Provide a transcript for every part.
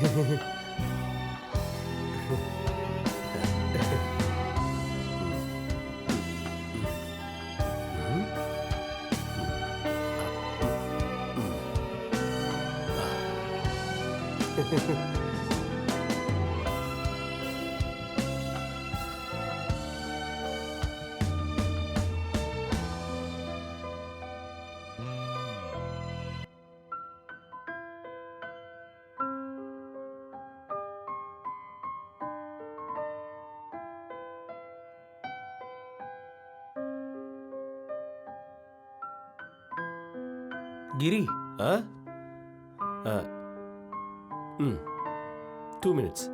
嘿嘿嘿，嘿嘿嘿，嗯，嗯，嗯，啊，嗯，嗯，啊，嘿嘿嘿。கிரி ஆ? ஆ. ம். Two minutes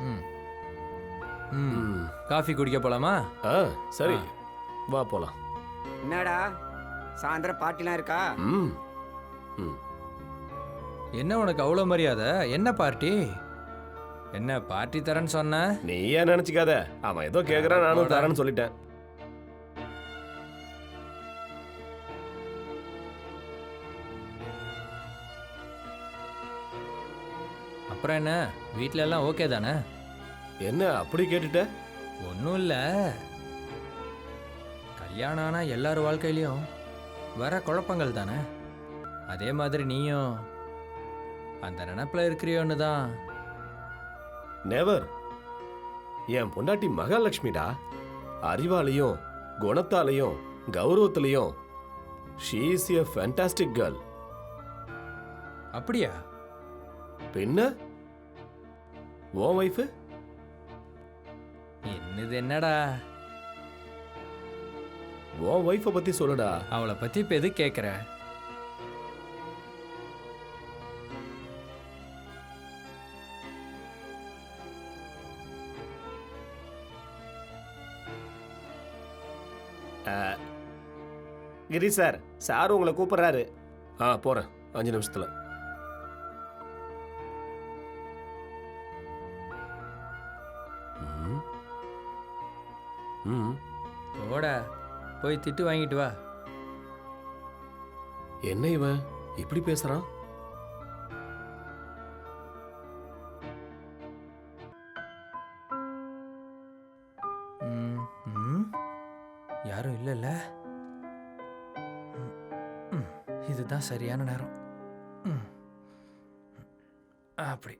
ம். ம். ம். காஃபி குடிக்க போலாமா? ஆ சரி. வா போலாம். என்னடா சாயந்தரம் பார்ட்டிலாம் இருக்கா? ம். ம். என்ன உனக்கு அவ்வளோ மரியாதை? என்ன பார்ட்டி? என்ன பார்ட்டி தரேன்னு சொன்ன? நீ ஏன் நினைச்சுக்காத. அவன் ஏதோ கேக்குறான் நானும். தரேன்னு சொல்லிட்டேன். அப்புறம் என்ன? வீட்ல எல்லாம் ஓகே தானே? என்ன அப்படி கேட்டுட்ட? ஒன்றும் இல்லை. கல்யாணம் ஆனால் எல்லார் வாழ்க்கையிலையும் வர குழப்பங்கள் தானே? அதே மாதிரி நீயும் அந்த நினப்பில் இருக்கிறியோன்னு தான் நெவர் என் பொண்டாட்டி மகாலட்சுமிடா. அறிவாலையும் குணத்தாலையும் கௌரவத்திலையும். She is a fantastic girl அப்படியா? பின்ன? உன் ஒய்ஃபு என்னது என்னடா? உன் ஒய்ஃபை பத்தி சொல்லுடா. அவளை பற்றி இப்போ எது கேட்குற கிரி சார் சார் உங்களை கூப்பிடுறாரு. ஆ போறேன். அஞ்சு நிமிஷத்துல. போடா. போய் திட்டு வாங்கிட்டு வா. என்ன இவன்? இப்படி பேசுறான்? யாரும் இல்லைல்ல. இதுதான் சரியான நேரம். அப்படி.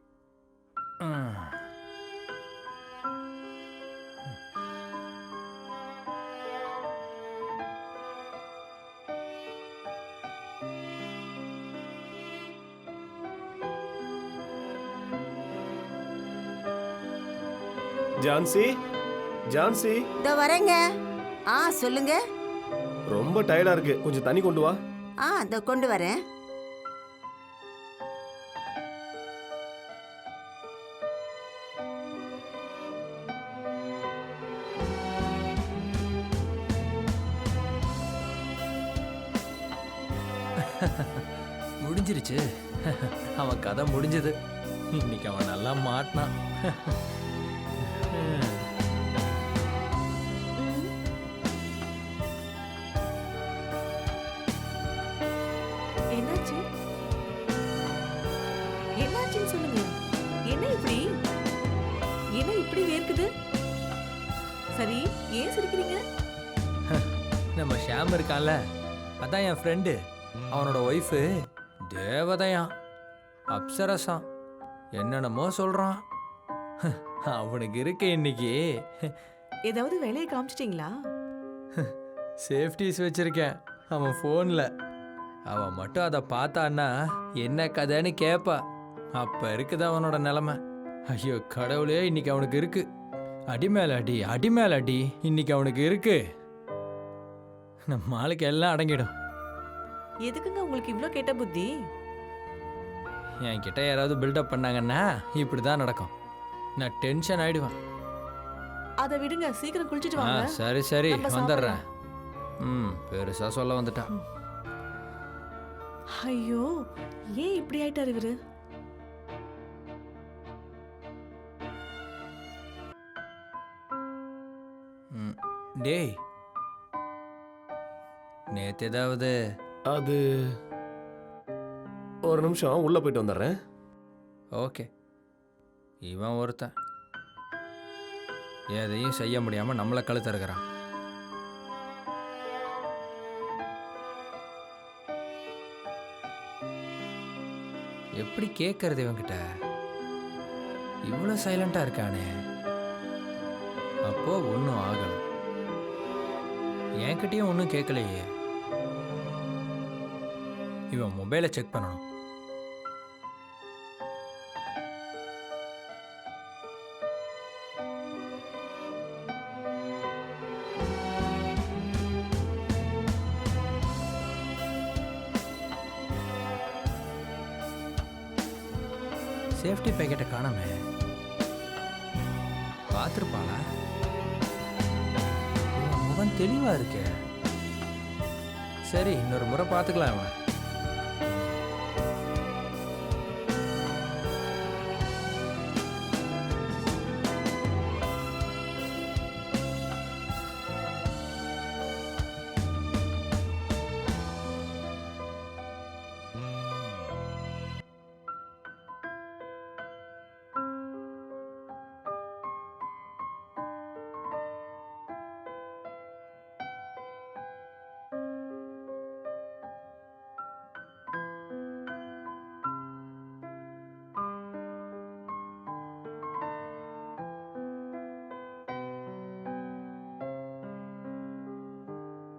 ஜான்சி ஜான்சி இதோ வரேங்க ஆ சொல்லுங்க. ரொம்ப டயர்டா இருக்கு. கொஞ்சம் தண்ணி கொண்டு வா. ஆ இதோ கொண்டு வரேன். முடிஞ்சிருச்சு. அவன் கதை முடிஞ்சது. இன்னைக்கு அவன் நல்லா மாட்டினான். ஏன் சிரிக்கிறீங்க? நம்ம ஷாம் இருக்கான்ல அதான் என் ஃப்ரெண்டு அவனோட ஒய்ஃபு தேவதையாம் அப்சரசாம் என்னென்னமோ சொல்கிறான் அவனுக்கு இருக்க இன்னைக்கு. ஏதாவது வேலையை காமிச்சிட்டீங்களா? சேஃப்டிஸ் வச்சிருக்கேன் அவன் ஃபோனில் அவன் மட்டும் அதை பார்த்தான்னா என்ன கதைன்னு கேட்பா அப்போ இருக்குது அவனோட நிலமை? ஐயோ கடவுளே இன்னைக்கு அவனுக்கு இருக்கு. அடி மேல அடி அடி மேல அடி. இன்னைக்கு அவனுக்கு இருக்கு. நம்ம ஆளுக்கு எல்லாம் அடங்கிடும். எதுக்குங்க உங்களுக்கு இவ்ளோ கெட்ட புத்தி? என்கிட்ட யாராவது பில்டப் பண்ணாங்கன்னா இப்படி தான் நடக்கும். நான் டென்ஷன் ஆயிடுவேன். அதை விடுங்க சீக்கிரம் குளிச்சிட்டு ஆ வாங்க சரி சரி நம்ம வந்துடுறேன். ம் பெருசா சொல்ல வந்துட்டா ஐயோ ஏன் இப்படி ஆயிட்டாரு இவரு? டேய். நேத்து ஏதாவது அது ஒரு நிமிஷம் உள்ள போயிட்டு வந்துடுறேன். ஓகே. இவன் ஒருத்தன். எதையும் செய்ய முடியாம நம்மளை கழுத்தறுக்கிறான் எப்படி கேட்கறது இவன்கிட்ட? இவ்வளோ சைலண்டா இருக்கானே. அப்போ ஒன்றும் ஆகல. என்கிட்டயும் ஒன்றும் கேட்கலையே இவன் மொபைலை செக் பண்ணணும். சேஃப்டி பேக்கெட்டை காணாமே பார்த்துருப்பாளா? தெளிவாக இருக்கே. சரி இன்னொரு முறை பார்த்துக்கலாம் அவன்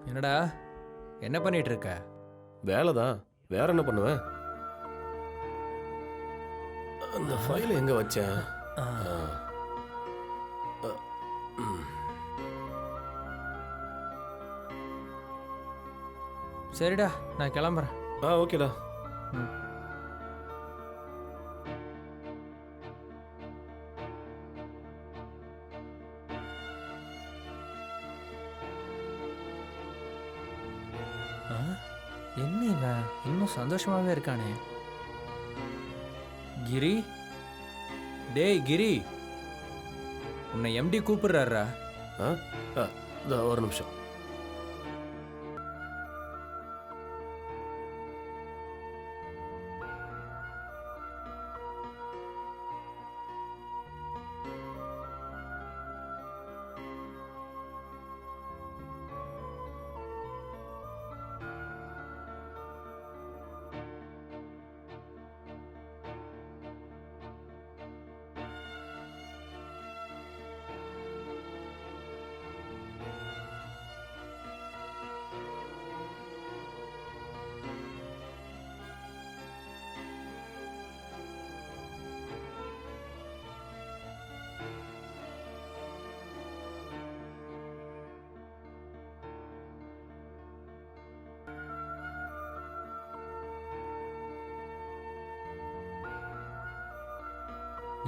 என்னடா? என்ன பண்ணிட்டு இருக்க வேலை தான் வேற என்ன பண்ணுவேன் அந்த ஃபைல் எங்க வச்சேன். சரிடா நான் கிளம்புறேன். ஆ ஓகேடா. ம். சந்தோஷமாகவே இருக்கானே. கிரி? டேய் கிரி! உன்னை எம்டி கூப்பிடுறாரா ஆ? ஆ, இதோ ஒரு நிமிஷம்.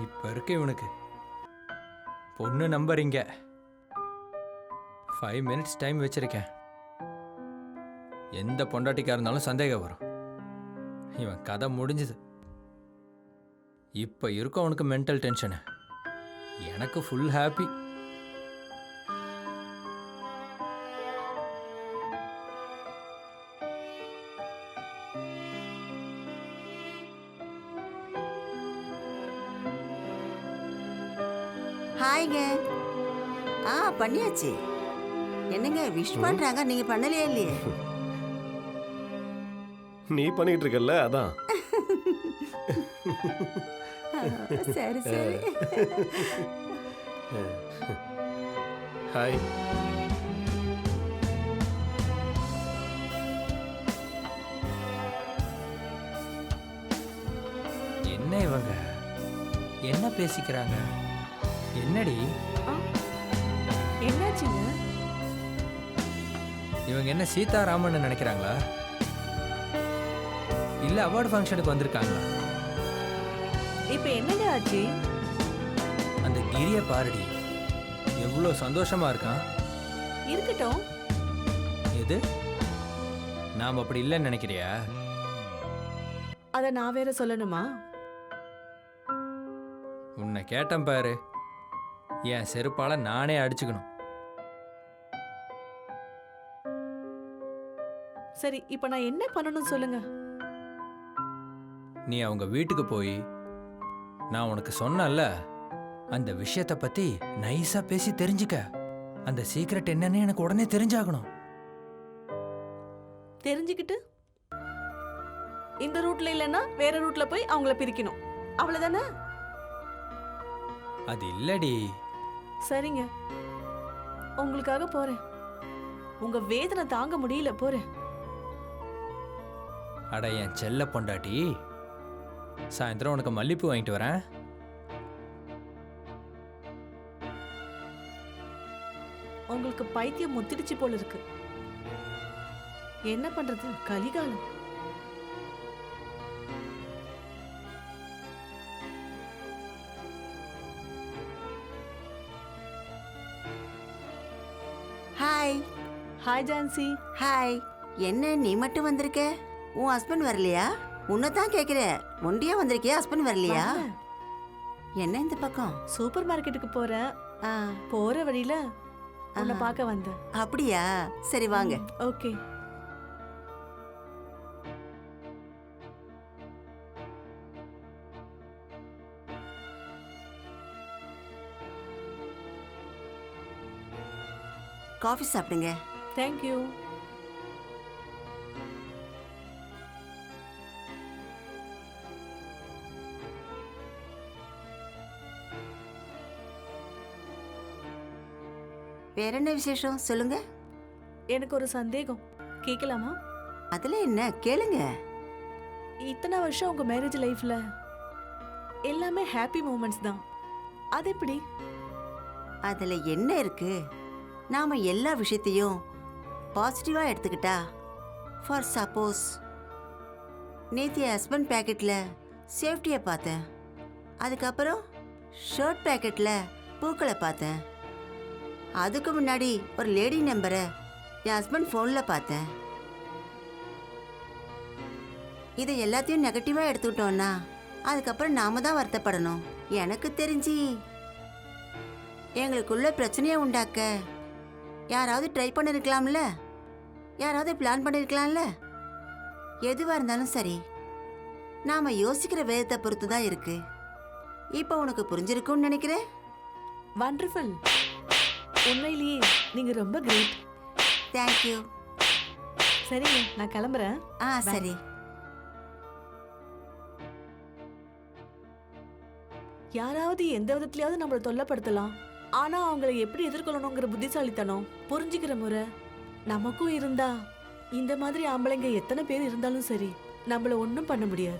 இப்போ இருக்கு இவனுக்கு. பொண்ணு நம்பர் ஃபைவ் மினிட்ஸ் டைம் வச்சிருக்கேன். எந்த பொண்டாட்டிக்காக இருந்தாலும் சந்தேகம் வரும். இவன் கதை முடிஞ்சுது. இப்ப இருக்கும் அவனுக்கு மென்டல் டென்ஷனு எனக்கு ஃபுல் ஹாப்பி ஹாய்ங்க. ஆ பண்ணியாச்சு. என்னங்க விஷ் பண்றாங்க நீங்க பண்ணலையே இல்லையே? நீ பண்ணிட்டு இருக்கல்ல அதான் சரி சரி. ஹாய். என்ன இவங்க? என்ன பேசிக்கிறாங்க? என்னடி? ஆ, என்னாச்சுங்க? இவங்க என்ன சீதாராமன் நினைக்கிறாங்களா? இல்ல அவார்டு ஃபங்க்ஷனுக்கு வந்திருக்காங்களா? இப்ப என்னங்க ஆச்சு? அந்த கிரிய பாருடி. எவ்வளோ சந்தோஷமா இருக்கான். இருக்கட்டும். எது? நாம் அப்படி இல்லைன்னு நினைக்கிறியா? அத நான் வேற சொல்லணுமா? உன்னை கேட்டேன் பாரு. என் செருப்பால் நானே அடிச்சுக்கணும். சரி இப்போ நான் என்ன பண்ணணும் சொல்லுங்க. நீ அவங்க வீட்டுக்கு போய் நான் உனக்கு சொன்னல அந்த விஷயத்தை பற்றி நைஸாக பேசி தெரிஞ்சுக்க. அந்த சீக்ரெட் என்னன்னு எனக்கு உடனே தெரிஞ்சாகணும். தெரிஞ்சுக்கிட்டு இந்த ரூட்ல இல்லைன்னா வேற ரூட்ல போய் அவங்கள பிரிக்கணும். அவ்வளவுதானே? அது இல்லடி. சரிங்க. உங்களுக்காக போறேன். உங்க வேதனை தாங்க முடியல போறேன். அட என் செல்ல பொண்டாட்டி. சாயந்தரம் உனக்கு மல்லிப்பூ வாங்கிட்டு வரேன். உங்களுக்கு பைத்தியம் முத்திடுச்சு போல இருக்கு. என்ன பண்றது? கலிகாலம். ஹாய் ஜான்சி ஹாய் என்ன நீ மட்டும் வந்திருக்க? உன் ஹஸ்பண்ட் வரலையா? உன்னை தான் கேட்குறேன் ஒண்டியா வந்திருக்கியா? ஹஸ்பண்ட் வரலையா? வரல. என்ன இந்த பக்கம்? சூப்பர் மார்க்கெட்டுக்கு போறேன். ஆ. போற வழியில உன்னை. பார்க்க வந்தேன். அப்படியா? சரி வாங்க. ஓகே. காஃபி சாப்பிடுங்க. தேங்க்யூ வேற என்ன விசேஷம்? சொல்லுங்க. எனக்கு ஒரு சந்தேகம். கேட்கலாமா? அதுல என்ன? கேளுங்க. இத்தனை வருஷம் உங்க மேரேஜ் லைஃப்ல எல்லாமே ஹாப்பி மூமெண்ட்ஸ் தான். அது எப்படி? அதுல என்ன இருக்கு? நாம எல்லா விஷயத்தையும் பாசிட்டிவாக எடுத்துக்கிட்டா? ஃபார் சப்போஸ் நேற்று என் ஹஸ்பண்ட் பேக்கெட்டில் சேஃப்டியை பார்த்தேன். அதுக்கப்புறம் ஷர்ட் பேக்கெட்டில் பூக்களை பார்த்தேன். அதுக்கு முன்னாடி ஒரு லேடி நம்பரை என் ஹஸ்பண்ட் ஃபோனில் பார்த்தேன். இதை எல்லாத்தையும் நெகட்டிவாக எடுத்துக்கிட்டோன்னா அதுக்கப்புறம் நாம தான் வருத்தப்படணும். எனக்கு தெரிஞ்சு எங்களுக்குள்ள பிரச்சனையை உண்டாக்க யாராவது ட்ரை பண்ணிருக்கலாம்ல? யாராவது பிளான் பண்ணிருக்கலாம்ல? எதுவா இருந்தாலும் சரி நாம யோசிக்கிற வேதத்தை பொறுத்து தான் இருக்கு. இப்போ உனக்கு புரிஞ்சிருக்கும்னு நினைக்கிறேன்? வண்டர்ஃபுல் உண்மையிலேயே நீங்க ரொம்ப கிரேட் தேங்க்யூ சரிங்க நான் கிளம்புறேன். ஆ சரி. யாராவது எந்த விதத்துலயாவது நம்மளை தொல்லப்படுத்தலாம். ஆனா அவங்கள எப்படி எதிர்கொள்ளணுங்கிற புத்திசாலித்தனம் புரிஞ்சுக்கிற முறை நமக்கும் இருந்தா இந்த மாதிரி ஆம்பளைங்க எத்தனை பேர் இருந்தாலும் சரி நம்மள ஒன்றும் பண்ண முடியாது.